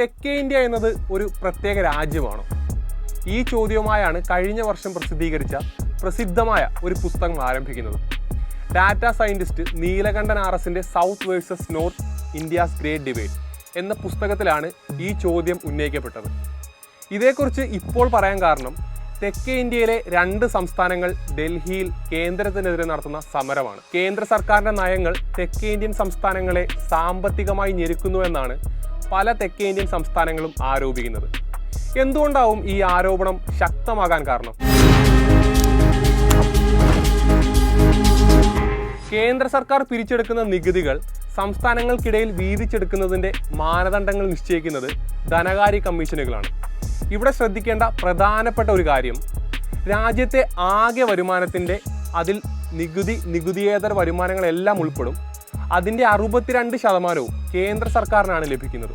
തെക്കേ ഇന്ത്യ എന്നത് ഒരു പ്രത്യേക രാജ്യമാണോ? ഈ ചോദ്യവുമായാണ് കഴിഞ്ഞ വർഷം പ്രസിദ്ധീകരിച്ച പ്രസിദ്ധമായ ഒരു പുസ്തകം ആരംഭിക്കുന്നത്. ഡാറ്റ സയന്റിസ്റ്റ് നീലകണ്ഠൻ ആർ എസിന്റെ south versus north India's great debate എന്ന പുസ്തകത്തിലാണ് ഈ ചോദ്യം ഉന്നയിക്കപ്പെട്ടത്. ഇതേക്കുറിച്ച് ഇപ്പോൾ പറയാൻ കാരണം തെക്കേ ഇന്ത്യയിലെ രണ്ട് സംസ്ഥാനങ്ങൾ ഡൽഹിയിൽ കേന്ദ്രത്തിനെതിരെ നടത്തുന്ന സമരമാണ്. കേന്ദ്ര സർക്കാരിന്റെ നയങ്ങൾ തെക്കേ ഇന്ത്യൻ സംസ്ഥാനങ്ങളെ സാമ്പത്തികമായി ഞെരുക്കുന്നു എന്നാണ് പല തെക്കേ ഇന്ത്യൻ സംസ്ഥാനങ്ങളും ആരോപിക്കുന്നത്. എന്തുകൊണ്ടാവും ഈ ആരോപണം ശക്തമാകാൻ കാരണം? കേന്ദ്ര സർക്കാർ പിരിച്ചെടുക്കുന്ന നികുതികൾ സംസ്ഥാനങ്ങൾക്കിടയിൽ വീതിച്ചെടുക്കുന്നതിന്റെ മാനദണ്ഡങ്ങൾ നിശ്ചയിക്കുന്നത് ധനകാര്യ കമ്മീഷനുകളാണ്. ഇവിടെ ശ്രദ്ധിക്കേണ്ട പ്രധാനപ്പെട്ട ഒരു കാര്യം രാജ്യത്തെ ആകെ വരുമാനത്തിന്റെ അതിൽ നികുതി നികുതിയേതര വരുമാനങ്ങളെല്ലാം ഉൾപ്പെടും. അതിന്റെ അറുപത്തിരണ്ട് ശതമാനവും കേന്ദ്ര സർക്കാരിനാണ് ലഭിക്കുന്നത്.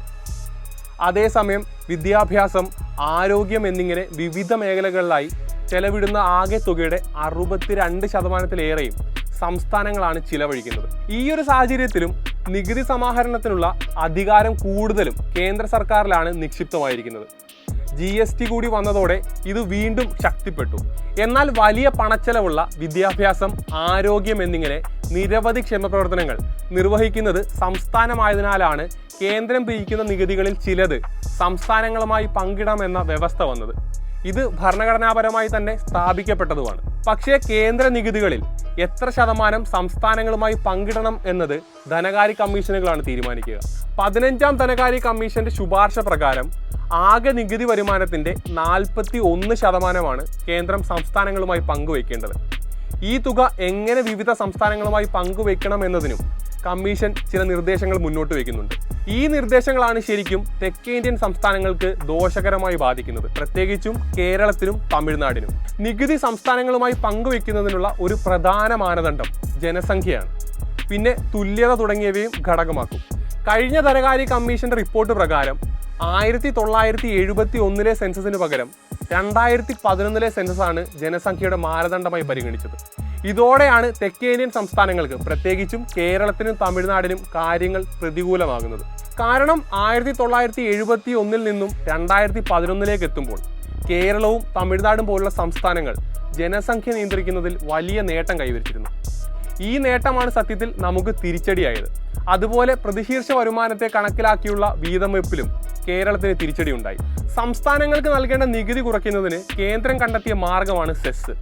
അതേസമയം വിദ്യാഭ്യാസം ആരോഗ്യം എന്നിങ്ങനെ വിവിധ മേഖലകളിലായി ചെലവിടുന്ന ആകെ തുകയുടെ അറുപത്തിരണ്ട് ശതമാനത്തിലേറെയും സംസ്ഥാനങ്ങളാണ് ചിലവഴിക്കുന്നത്. ഈ ഒരു സാഹചര്യത്തിലും നികുതി സമാഹരണത്തിനുള്ള അധികാരം കൂടുതലും കേന്ദ്ര സർക്കാരിലാണ് നിക്ഷിപ്തമായിരിക്കുന്നത്. ജി എസ് ടി കൂടി വന്നതോടെ ഇത് വീണ്ടും ശക്തിപ്പെട്ടു. എന്നാൽ വലിയ പണച്ചെലവുള്ള വിദ്യാഭ്യാസം ആരോഗ്യം എന്നിങ്ങനെ നിരവധി ക്ഷേമപ്രവർത്തനങ്ങൾ നിർവഹിക്കുന്നത് സംസ്ഥാനമായതിനാലാണ് കേന്ദ്രം പിരിക്കുന്ന നികുതികളിൽ ചിലത് സംസ്ഥാനങ്ങളുമായി പങ്കിടാമെന്ന വ്യവസ്ഥ വന്നത്. ഇത് ഭരണഘടനാപരമായി തന്നെ സ്ഥാപിക്കപ്പെട്ടതുമാണ്. പക്ഷേ കേന്ദ്ര നികുതികളിൽ എത്ര ശതമാനം സംസ്ഥാനങ്ങളുമായി പങ്കിടണം എന്നത് ധനകാര്യ കമ്മീഷനുകളാണ് തീരുമാനിക്കുക. പതിനഞ്ചാം ധനകാര്യ കമ്മീഷന്റെ ശുപാർശ പ്രകാരം ആകെ നികുതി വരുമാനത്തിന്റെ നാൽപ്പത്തി ഒന്ന് ശതമാനമാണ് കേന്ദ്രം സംസ്ഥാനങ്ങളുമായി പങ്കുവയ്ക്കേണ്ടത്. ഈ തുക എങ്ങനെ വിവിധ സംസ്ഥാനങ്ങളുമായി പങ്കുവെക്കണം എന്നതിനും കമ്മീഷൻ ചില നിർദ്ദേശങ്ങൾ മുന്നോട്ട് വയ്ക്കുന്നുണ്ട് ഈ നിർദ്ദേശങ്ങളാണ് ശരിക്കും തെക്കേ ഇന്ത്യൻ സംസ്ഥാനങ്ങൾക്ക് ദോഷകരമായി ബാധിക്കുന്നത്. പ്രത്യേകിച്ചും കേരളത്തിനും തമിഴ്നാടിനും. നികുതി സംസ്ഥാനങ്ങളുമായി പങ്കുവെക്കുന്നതിനുള്ള ഒരു പ്രധാന മാനദണ്ഡം ജനസംഖ്യയാണ്. പിന്നെ തുല്യത തുടങ്ങിയവയും ഘടകമാക്കും. കഴിഞ്ഞ ധനകാര്യ കമ്മീഷന്റെ റിപ്പോർട്ട് പ്രകാരം ആയിരത്തി തൊള്ളായിരത്തി എഴുപത്തി ഒന്നിലെ സെൻസസിന് പകരം രണ്ടായിരത്തി പതിനൊന്നിലെ സെൻസസാണ് ജനസംഖ്യയുടെ മാനദണ്ഡമായി പരിഗണിച്ചത്. ഇതോടെയാണ് തെക്കേ ഇന്ത്യൻ സംസ്ഥാനങ്ങൾക്ക് പ്രത്യേകിച്ചും കേരളത്തിനും തമിഴ്നാടിനും കാര്യങ്ങൾ പ്രതികൂലമാകുന്നത്. കാരണം ആയിരത്തി തൊള്ളായിരത്തി എഴുപത്തി ഒന്നിൽ നിന്നും രണ്ടായിരത്തി പതിനൊന്നിലേക്ക് എത്തുമ്പോൾ കേരളവും തമിഴ്നാടും പോലുള്ള സംസ്ഥാനങ്ങൾ ജനസംഖ്യ നിയന്ത്രിക്കുന്നതിൽ വലിയ നേട്ടം കൈവരിച്ചിരുന്നു. ഈ നേട്ടമാണ് സത്യത്തിൽ നമുക്ക് തിരിച്ചടിയായത്. അതുപോലെ പ്രതിശീർഷ വരുമാനത്തെ കണക്കിലാക്കിയുള്ള വീതം വെപ്പിലും കേരളത്തിന് തിരിച്ചടി ഉണ്ടായി സംസ്ഥാനങ്ങൾക്ക് നൽകേണ്ട നികുതി കുറയ്ക്കുന്നതിന് കേന്ദ്രം കണ്ടെത്തിയ മാർഗമാണ് സെസ്.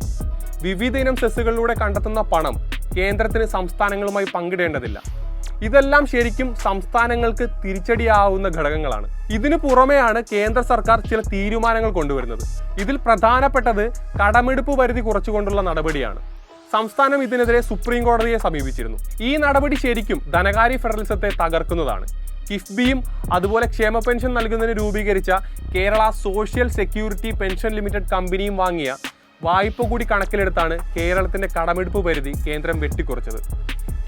വിവിധ ഇനം സെസ്സുകളിലൂടെ കണ്ടെത്തുന്ന പണം കേന്ദ്രത്തിന് സംസ്ഥാനങ്ങളുമായി പങ്കിടേണ്ടതില്ല. ഇതെല്ലാം ശരിക്കും സംസ്ഥാനങ്ങൾക്ക് തിരിച്ചടിയാവുന്ന ഘടകങ്ങളാണ്. ഇതിനു പുറമെയാണ് കേന്ദ്ര സർക്കാർ ചില തീരുമാനങ്ങൾ കൊണ്ടുവരുന്നത്. ഇതിൽ പ്രധാനപ്പെട്ടത് കടമെടുപ്പ് പരിധി കുറച്ചുകൊണ്ടുള്ള നടപടിയാണ്. സംസ്ഥാനം ഇതിനെതിരെ സുപ്രീം കോടതിയെ സമീപിച്ചിരുന്നു. ഈ നടപടി ശരിക്കും ധനകാര്യ ഫെഡറലിസത്തെ തകർക്കുന്നതാണ്. കിഫ്ബിയും അതുപോലെ ക്ഷേമ പെൻഷൻ നൽകുന്നതിന് രൂപീകരിച്ച Kerala social security pension limited കമ്പനിയും വാങ്ങിയ വായ്പ കൂടി കണക്കിലെടുത്താണ് കേരളത്തിന്റെ കടമെടുപ്പ് പരിധി കേന്ദ്രം വെട്ടിക്കുറച്ചത്.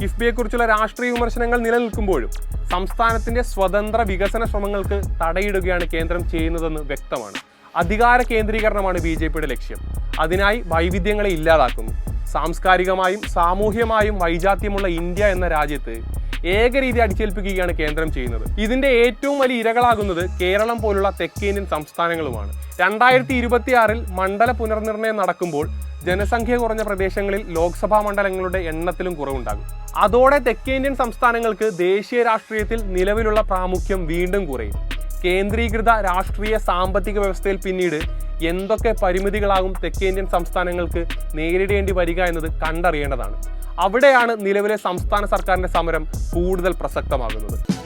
കിഫ്ബിയെക്കുറിച്ചുള്ള രാഷ്ട്രീയ വിമർശനങ്ങൾ നിലനിൽക്കുമ്പോഴും സംസ്ഥാനത്തിന്റെ സ്വതന്ത്ര വികസന ശ്രമങ്ങൾക്ക് തടയിടുകയാണ് കേന്ദ്രം ചെയ്യുന്നതെന്ന് വ്യക്തമാണ്. അധികാര കേന്ദ്രീകരണമാണ് ബി ലക്ഷ്യം. അതിനായി വൈവിധ്യങ്ങളെ ഇല്ലാതാക്കുന്നു. സാംസ്കാരികമായും സാമൂഹ്യമായും വൈജാത്യമുള്ള ഇന്ത്യ എന്ന രാജ്യത്ത് ഏകരീതി അടിച്ചേൽപ്പിക്കുകയാണ് കേന്ദ്രം ചെയ്യുന്നത്. ഇതിന്റെ ഏറ്റവും വലിയ ഇരകളാകുന്നത് കേരളം പോലുള്ള തെക്കേന്ത്യൻ സംസ്ഥാനങ്ങളുമാണ്. രണ്ടായിരത്തി ഇരുപത്തിയാറിൽ മണ്ഡല പുനർനിർണയം നടക്കുമ്പോൾ ജനസംഖ്യ കുറഞ്ഞ പ്രദേശങ്ങളിൽ ലോക്സഭാ മണ്ഡലങ്ങളുടെ എണ്ണത്തിലും കുറവുണ്ടാകും. അതോടെ തെക്കേന്ത്യൻ സംസ്ഥാനങ്ങൾക്ക് ദേശീയ രാഷ്ട്രീയത്തിൽ നിലവിലുള്ള പ്രാമുഖ്യം വീണ്ടും കുറയും. കേന്ദ്രീകൃത രാഷ്ട്രീയ സാമ്പത്തിക വ്യവസ്ഥയിൽ പിന്നീട് എന്തൊക്കെ പരിമിതികളാകും തെക്കേന്ത്യൻ സംസ്ഥാനങ്ങൾക്ക് നേരിടേണ്ടി വരിക എന്നത് കണ്ടറിയേണ്ടതാണ്. അവിടെയാണ് നിലവിലെ സംസ്ഥാന സർക്കാരിന്റെ സമരം കൂടുതൽ പ്രസക്തമാകുന്നത്.